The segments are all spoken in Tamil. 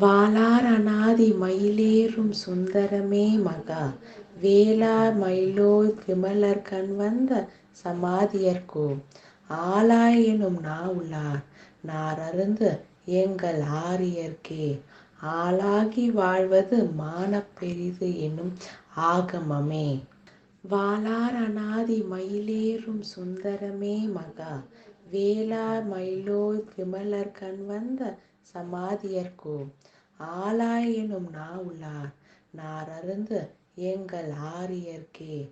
வாளார் அநாதி மயிலேறும் சுந்தரமே மகா. வேளா மயிலோய் விமலர்கண் வந்த சமாதியர்கோ ஆளாய் எனும் உள்ளார் நாரருந்து எங்கள் ஆரியர்க்கே ஆளாகி வாழ்வது மானப் பெரிது எனும் ஆகமமே. வாளார் அநாதி மயிலேறும் சுந்தரமே மகா. வேளா மயிலோய் விமலர்கண் வந்த சமாதியர்கோ ஆளாய் எனும் நாவுளார் நாரருந்து எங்கள் ஆரியர்க்கே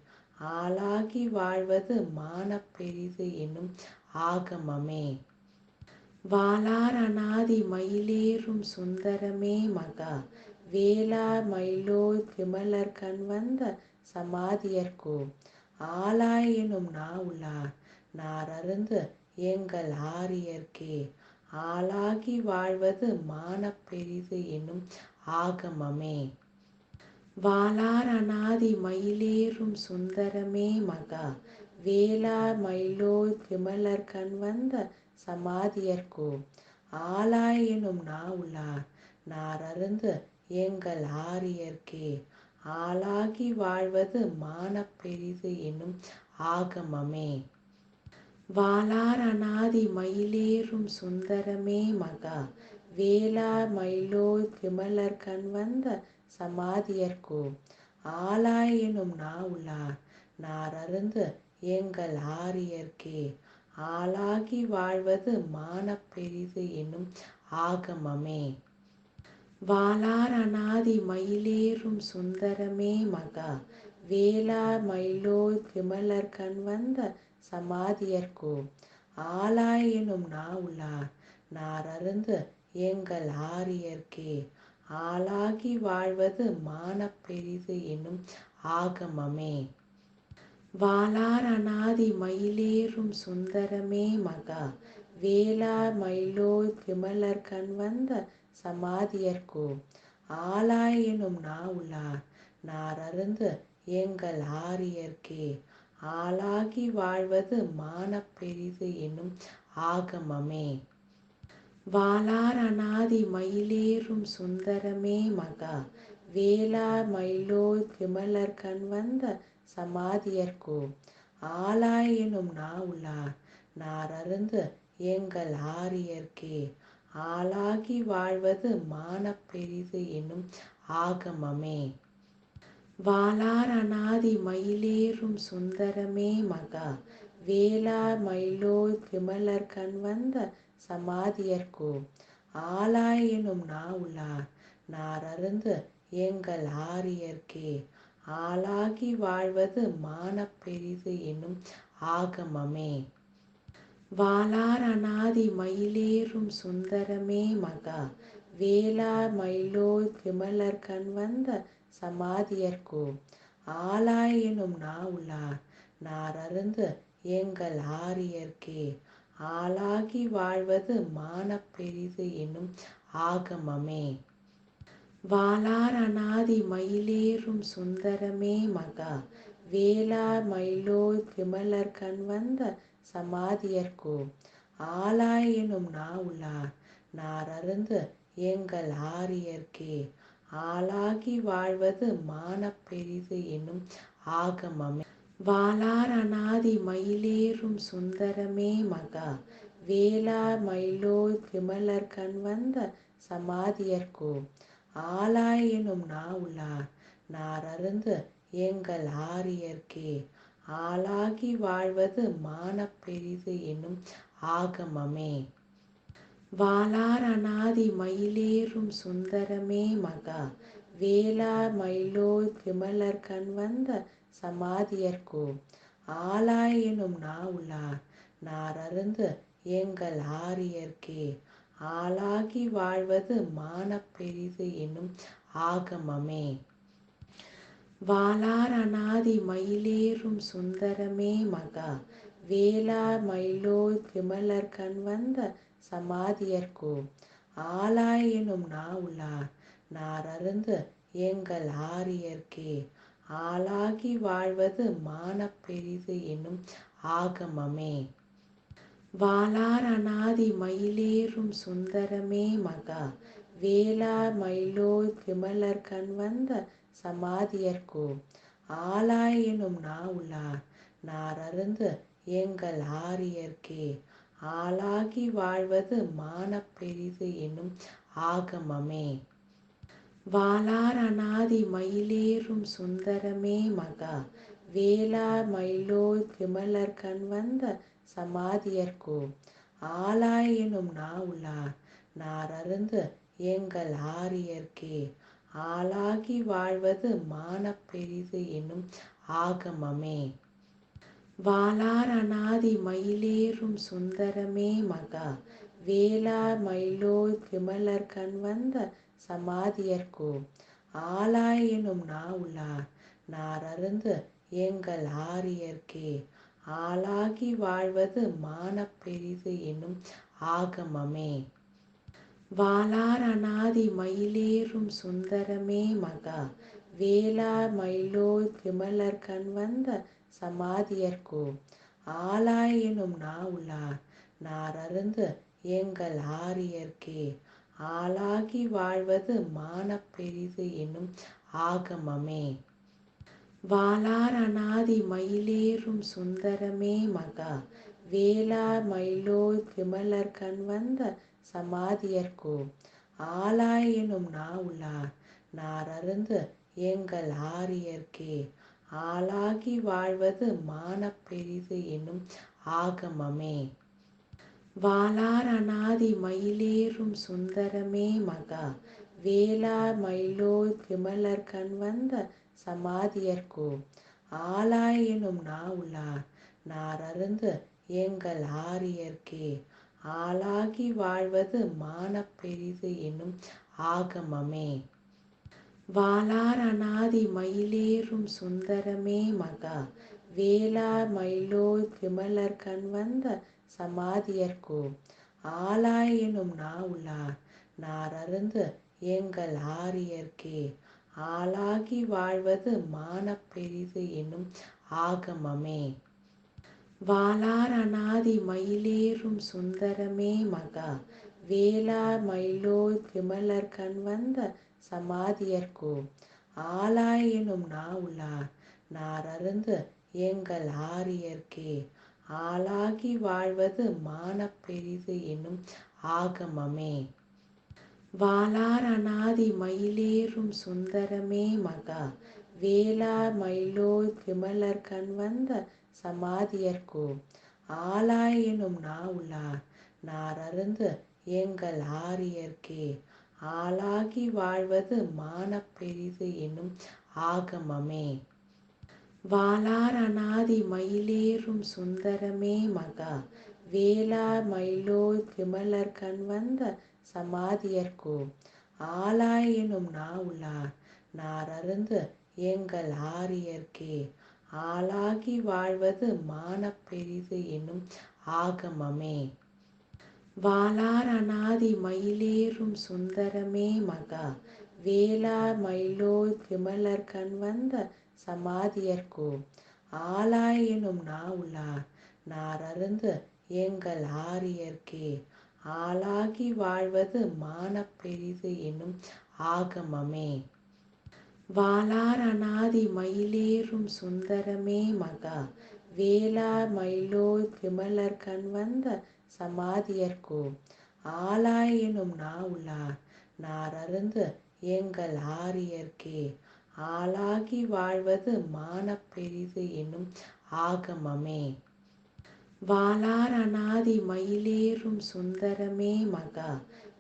ஆளாகி வாழ்வது மானப்பெரிது எனும் ஆகமமே. வாளார் அநாதி மயிலேறும் சுந்தரமே மகா. வேளா மயிலோய் விமலர்கண் வந்த சமாதியர்கோ ஆளாயினும் நா உள்ளார். நாரருந்து எங்கள் ஆரியர்க்கே. ஆளாகி வாழ்வது மான பெரிது எனும் ஆகமமே. வாளார் அநாதி மயிலேறும் சுந்தரமே மகா. வேளார் மயிலோ விமலர் கண் வந்த சமாதியர்க்கோ? ஆளாயினும் நா உள்ளார். நாரருந்து எங்கள் ஆரியர்க்கே. ஆளாகி வாழ்வது மானப்பெரிது பெரிது ஆகமமே. வாளார் அநாதி மயிலேறும் சுந்தரமே மகா. வேளா விமலர் கண் வந்த சமாதியர்கோ ஆளாய் எனும் நாவுளார் நாரருந்து எங்கள் ஆரியர்க்கே ஆளாகி வாழ்வது மானப்பெரிது பெரிது ஆகமமே. வாளார் அநாதி மயிலேறும் சுந்தரமே மகா. வேளா மயிலோய் விமலர்கண் வந்த சமாதியர்கோ ஆளாய் எனும் நாவுளார் நாரருந்து எங்கள் ஆரியர்க்கே ஆளாகி வாழ்வது மானப்பெரிது எனும் ஆகமமே. வாளார் அநாதி மயிலேறும் சுந்தரமே மகா. வேளா மயிலோய் விமலர்கண் வந்த சமாதியர்கோ ஆளாய் எனும் உள்ளார். நாரருந்து எங்கள் ஆரியர்க்கே ஆளாகி வாழ்வது மான பெரிது எனும் ஆகமமே. வாளார் அநாதி மயிலேறும் சுந்தரமே மகா. வேளா மயிலோய் விமலர்கண் வந்த சமாதியர்கோ ஆளாய் எனும் உள்ளார். நாரருந்து எங்கள் ஆரியர்க்கே ஆளாகி வாழ்வது மானப் பெரிது எனும் ஆகமமே. வாளார் அநாதி மயிலேறும் சுந்தரமே மகா. வேளார் மயிலோ விமலர் கண் வந்த சமாதியர்கோ ஆளாய் எனும் நாவுளார் நாரருந்து எங்கள் ஆரியர்க்கே ஆளாகி வாழ்வது மானப் பெரிது எனும் ஆகமமே. வாளார் அநாதி மயிலேறும் சுந்தரமே மகா. வேளா மயிலோய் விமலர்கண் வந்த சமாதியர்கோ ஆளாய் எனும் நாவுளார் நாரருந்து எங்கள் ஆரியர்க்கே ஆளாகி வாழ்வது மானப்பெரிது எனும் ஆகமமே. வாளார் அநாதி மயிலேறும் சுந்தரமே மகா. வேளா மயிலோய் விமலர்கண் வந்த சமாதியர்கோ ஆளாய் எனும் நாவுளார் நாரருந்து எங்கள் ஆரியர்க்கே ஆளாகி வாழ்வது மான பெரிது எனும் ஆகமமே. வாளார் அநாதி மயிலேறும் சுந்தரமே மகா. வேளார் மயிலோ விமலர் கண் வந்த சமாதியர்க்கோ ஆளாய் எனும் நாவுளார் நாரருந்து எங்கள் ஆரியர்க்கே ஆளாகி வாழ்வது மானப்பெரிது பெரிது ஆகமமே. வாளார் அநாதி மயிலேறும் சுந்தரமே மகா. வேளா மயிலோ விமலர் கண் வந்த சமாதியர்கோ ஆளாய் எனும் நாவுளார் நாரருந்து எங்கள் ஆரியர்க்கே ஆளாகி வாழ்வது மானப்பெரிது பெரிது ஆகமமே. வாளார் அநாதி மயிலேறும் சுந்தரமே மகா. வேளா மயிலோய் விமலர்கண் வந்த சமாதியர்கோ ஆளாய் எனும் நாவுளார் நாரருந்து எங்கள் ஆரியர்க்கே ஆளாகி வாழ்வது மானப்பெரிது பெரிது எனும் ஆகமமே. வாளார் அநாதி மயிலேறும் சுந்தரமே மகா. வேளா மயிலோய் விமலர்கண் வந்த சமாதியர்க்கோ ஆளாயினும் நா நாவுளார் நாரருந்து எங்கள் ஆரியர்க்கே. ஆளாகி வாழ்வது மான பெரிது எனும் ஆகமமே. வாளார் அநாதி மயிலேறும் சுந்தரமே மகா. வேளா மயிலோய் விமலர்கண் வந்த சமாதியர்க்கோ. ஆளாயினும் நா நாவுளார் நாரருந்து எங்கள் ஆரியர்க்கே. ஆளாகி வாழ்வது மானப் பெரிது எனும் ஆகமமே. வாளார் அநாதி மயிலேறும் சுந்தரமே மகா. வேளார் மயிலோ விமலர் கண் வந்த சமாதியர்கோ ஆளாய் எனும் நாவுளார் நாரருந்து எங்கள் ஆரியர்க்கே ஆளாகி வாழ்வது மானப் பெரிது எனும் ஆகமமே. வாளார் அநாதி மயிலேறும் சுந்தரமே மகா. வேளா மயிலோய் விமலர்கண் வந்த சமாதியர்கோ ஆளாய் எனும் நாவுளார் நாரருந்து எங்கள் ஆரியர்க்கே ஆளாகி வாழ்வது மானப்பெரிது எனும் ஆகமமே. வாளார் அநாதி மயிலேறும் சுந்தரமே மகா. வேளா மயிலோய் விமலர்கண் வந்த சமாதியர்க்கோ? ஆளாயினும் நா நாவுளார் நாரருந்து எங்கள் ஆரியர்க்கே. ஆளாகி வாழ்வது மான பெரிது எனும் ஆகமமே. வாளார் அநாதி மயிலேறும் சுந்தரமே மகா. வேளா மயிலோய் விமலர்கண் வந்த சமாதியர்க்கோ? ஆளாயினும் நா நாவுளார் நாரருந்து எங்கள் ஆரியர்க்கே. ஆளாகி வாழ்வது மானப் பெரிது எனும் ஆகமமே. வாளார் அநாதி மயிலேறும் சுந்தரமே மகா. வேளார் மயிலோ விமலர் கண் வந்த சமாதியர்கோ ஆளாய் எனும் நாவுளார் நாரருந்து எங்கள் ஆரியர்க்கே ஆளாகி வாழ்வது மானப் பெரிது எனும் ஆகமமே. வாளார் அநாதி மயிலேறும் சுந்தரமே மகா. வேளா மயிலோய் விமலர்கண் வந்த சமாதியர்கோ ஆளாய் எனும் உள்ளார் நாரருந்து எங்கள் ஆரியர்க்கே ஆளாகி வாழ்வது மானப்பெரிது எனும் ஆகமமே. வாளார் அநாதி மயிலேறும் சுந்தரமே மகா. வேளா மயிலோய் விமலர்கண் வந்த சமாதியர்க்கும் ஆளாயினும் நாவுளார் நாரருந்து எங்கள் ஆரியர்க்கே. ஆளாகி வாழ்வது மான பெரிது என்னும் ஆகமமே. வாளார் அநாதி மயிலேறும் சுந்தரமே மகா. வேளா விமலர் கண் வந்த சமாதியர்க்கோ? ஆளாயினும் நா நாவுளார் நாரருந்து எங்கள் ஆரியர்க்கே. ஆளாகி வாழ்வது மானப்பெரிது எனும் ஆகமமே. வாளார் அநாதி மயிலேறும் சுந்தரமே மகா. வேளார் மயிலோ விமலர் கண் வந்த சமாதியர்கோ ஆளாய் எனும் நாவுளார் நாரருந்து எங்கள் ஆரியர்க்கே ஆளாகி வாழ்வது மான பெரிது எனும் ஆகமமே. வாழார் அநாதி மயிலேறும் சுந்தரமே மகா. வேளா மயிலோய் விமலர்கண் வந்த சமாதியர்கோ ஆளாய் எனும் உள்ளார் நாரருந்து எங்கள் ஆரியர்க்கே ஆளாகி வாழ்வது மான பெரிது எனும் ஆகமமே. வாழார் அநாதி மயிலேறும் சுந்தரமே மகா.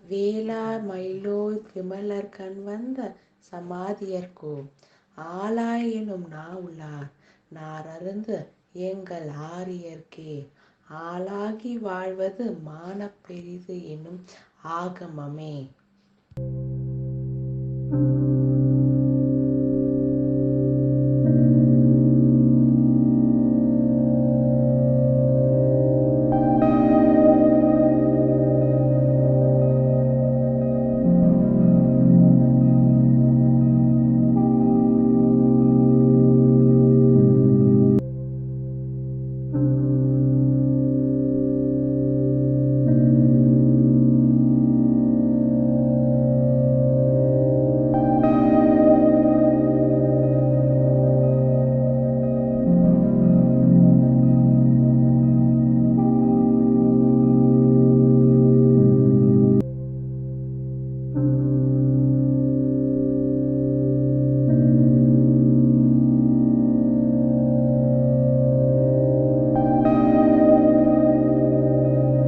வேளா மயிலோய் விமலர்கண் வந்த சமாதியர்க்கோ ஆளாயினும் நா உள்ளார். நாரருந்து எங்கள் ஆரியர்க்கே ஆளாகி வாழ்வது மானப் பெரிது எனும் ஆகமமே.